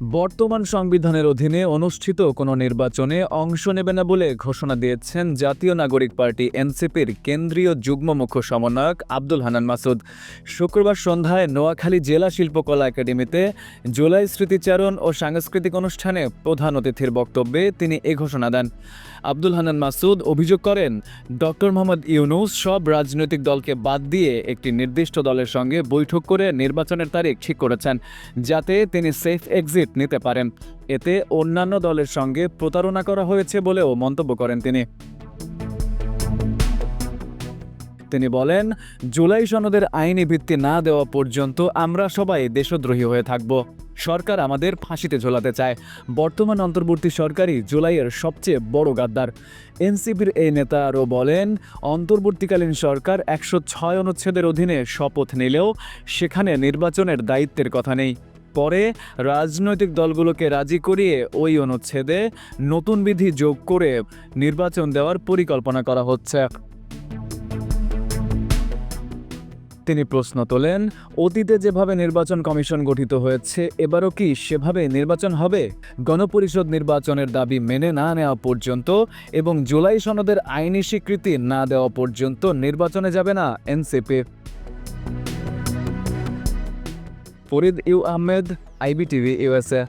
বর্তমান সংবিধানের অধীনে অনুষ্ঠিত কোনো নির্বাচনে অংশ নেবে না বলে ঘোষণা দিয়েছেন জাতীয় নাগরিক পার্টি এনসিপির কেন্দ্রীয় যুগ্ম মুখ্য সমন্বয়ক আব্দুল হানান মাসুদ। শুক্রবার সন্ধ্যায় নোয়াখালী জেলা শিল্পকলা একাডেমিতে জুলাই স্মৃতিচারণ ও সাংস্কৃতিক অনুষ্ঠানে প্রধান অতিথির বক্তব্যে তিনি এ ঘোষণা দেন। আব্দুল হানান মাসুদ অভিযোগ করেন, ডক্টর মোহাম্মদ ইউনুস সব রাজনৈতিক দলকে বাদ দিয়ে একটি নির্দিষ্ট দলের সঙ্গে বৈঠক করে নির্বাচনের তারিখ ঠিক করেছেন, যাতে তিনি সেফ এক্সিট নিতে পারেন। এতে অন্যান্য দলের সঙ্গে প্রতারণা করা হয়েছে বলেও মন্তব্য করেন তিনি। তিনি বলেন, জুলাই সনদের আইনি ভিত্তি না দেওয়া পর্যন্ত আমরা সবাই দেশদ্রোহী হয়ে থাকব। সরকার আমাদের ফাঁসিতে ঝোলাতে চায়। বর্তমান অন্তর্বর্তী সরকারই জুলাইয়ের সবচেয়ে বড় গাদ্দার। এনসিপির এই নেতা আরও বলেন, অন্তর্বর্তীকালীন সরকার একশো ছয় অনুচ্ছেদের অধীনে শপথ নিলেও সেখানে নির্বাচনের দায়িত্বের কথা নেই। পরে রাজনৈতিক দলগুলোকে রাজি করিয়ে ওই অনুচ্ছেদে নতুন বিধি যোগ করে নির্বাচন দেওয়ার পরিকল্পনা করা হচ্ছে। তিনি প্রশ্ন তোলেন, অতীতে যেভাবে নির্বাচন কমিশন গঠিত হয়েছে, এবারও কি সেভাবে নির্বাচন হবে? গণপরিষদ নির্বাচনের দাবি মেনে না নেওয়া পর্যন্ত এবং জুলাই সনদের আইনি স্বীকৃতি না দেওয়া পর্যন্ত নির্বাচনে যাবে না NCP. Farid U Ahmed IBTV USA